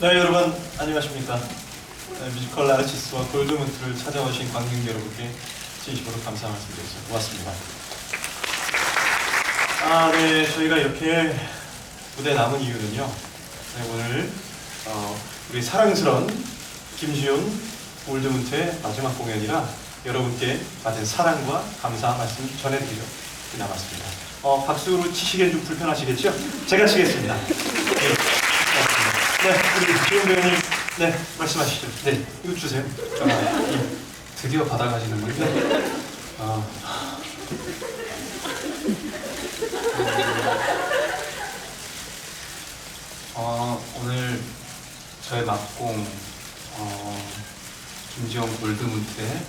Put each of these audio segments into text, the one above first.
네 여러분 안녕하십니까? 네, 뮤지컬 나르치스와 골드문트를 찾아오신 관객 여러분께 진심으로 감사 말씀드리겠습니다. 고맙습니다. 아네 저희가 이렇게 무대 남은 이유는요. 네, 오늘 어, 우리 사랑스러운 김지훈 골드문트의 마지막 공연이라 여러분께 받은 사랑과 감사 말씀 전해드리려 남았습니다. 어, 박수로 치시기엔 좀 불편하시겠죠? 제가 치겠습니다. 네. 네, 우리 지훈 배우님, 네, 말씀하시죠. 네, 이거 주세요. 아, 예. 드디어 받아가시는군요. 네. 아, 어, 오늘 저의 막공 어, 김지영 골드문트의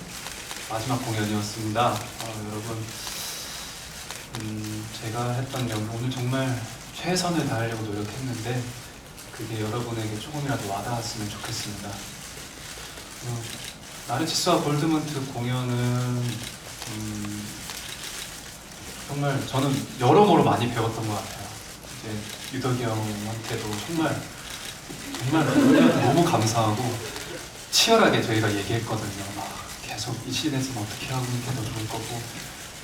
마지막 공연이었습니다. 어, 여러분, 음, 제가 했던 역을 오늘 정말 최선을 다하려고 노력했는데 그게 여러분에게 조금이라도 와닿았으면 좋겠습니다. 어, 나르치스와 골드문트 공연은 음, 정말 저는 여러모로 많이 배웠던 것 같아요. 이제 유덕이 형한테도 정말 정말 너무 감사하고 치열하게 저희가 얘기했거든요. 막 계속 이 시대에서는 어떻게 하면 이게 더 좋을 거고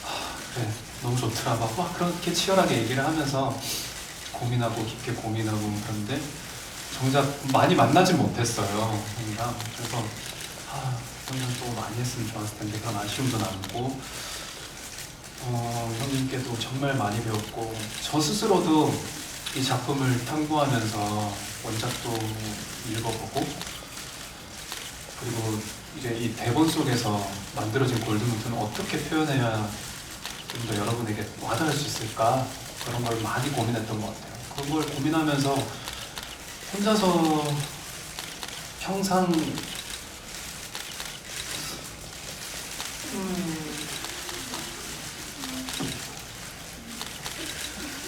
아, 그래 너무 좋더라 막, 막 그렇게 치열하게 얘기를 하면서 고민하고 깊게 고민하고 그런데 정작 많이 만나진 못했어요. 형이랑 그래서 아 형이랑 또 많이 했으면 좋았을 텐데 그런 아쉬움도 남고 어, 형님께도 정말 많이 배웠고 저 스스로도 이 작품을 탐구하면서 원작도 읽어보고 그리고 이제 이 대본 속에서 만들어진 골드문트는 어떻게 표현해야 좀 더 여러분에게 와닿을 수 있을까 그런 걸 많이 고민했던 것 같아요. 그런 걸 고민하면서 혼자서 평상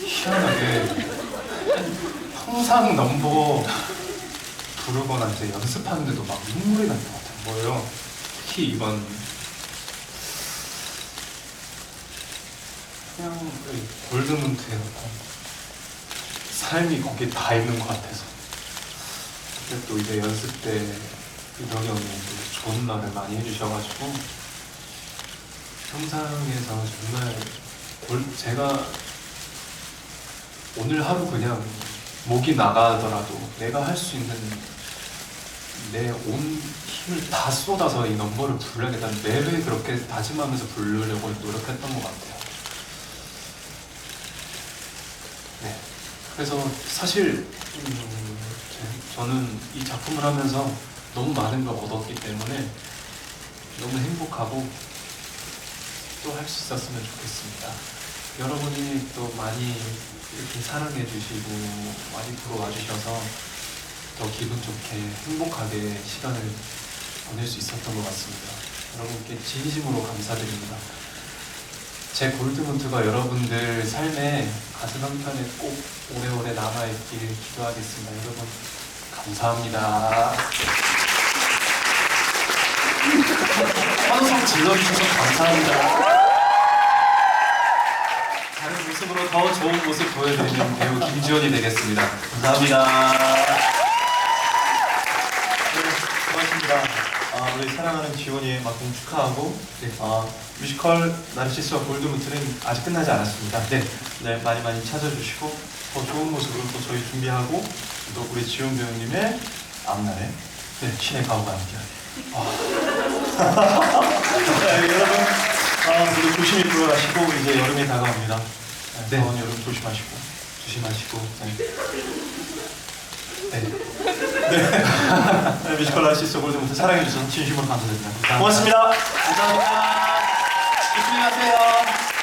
희한하게 평상 넘버 부르거나 이제 연습하는데도 막 눈물이 날 것 같아요. 뭐예요? 특히 이번 그냥 그 골드문트의 어떤 삶이 거기에 다 있는 것 같아서 그때 또 이제 연습 때 유덕이 형이 또 좋은 말을 많이 해주셔가지고 평상에서 정말 골, 제가 오늘 하루 그냥 목이 나가더라도 내가 할 수 있는 내 온 힘을 다 쏟아서 이 넘버를 부르겠다는 매회 그렇게 다짐하면서 부르려고 노력했던 것 같아요. 그래서 사실 음, 제- 저는 이 작품을 하면서 너무 많은 걸 얻었기 때문에 너무 행복하고 또 할 수 있었으면 좋겠습니다. 여러분이 또 많이 이렇게 사랑해 주시고 많이 보러 와 주셔서 더 기분 좋게 행복하게 시간을 보낼 수 있었던 것 같습니다. 여러분께 진심으로 감사드립니다. 제 골드문트가 여러분들 삶에 가슴 한편에 꼭 오래오래 남아있길 기도하겠습니다. 여러분 감사합니다. 환호성 질러주셔서 감사합니다. 다른 모습으로 더 좋은 모습 보여드리는 배우 김지원이 되겠습니다. 감사합니다. 네, 고맙습니다. 아, 우리 사랑하는 지원이의 막공 축하하고 네. 아, 뮤지컬 나르시스와 골드문트는 아직 끝나지 않았습니다. 네, 네 많이 많이 찾아주시고 더 좋은 모습으로 또 저희 준비하고 또 우리 지원 배우님의 앞날에 네, 신의 가호가 함께하게. 아. 네, 여러분 아, 모두 조심히 들어가시고 이제 여름이 다가옵니다. 네, 네. 더운 여름 조심하시고 조심하시고. 네. 네. 네, 뮤지컬 아시스트 골드부터 사랑해주셔서 진심으로 감사드립니다. 고맙습니다. 감사합니다. 조심히 가세요.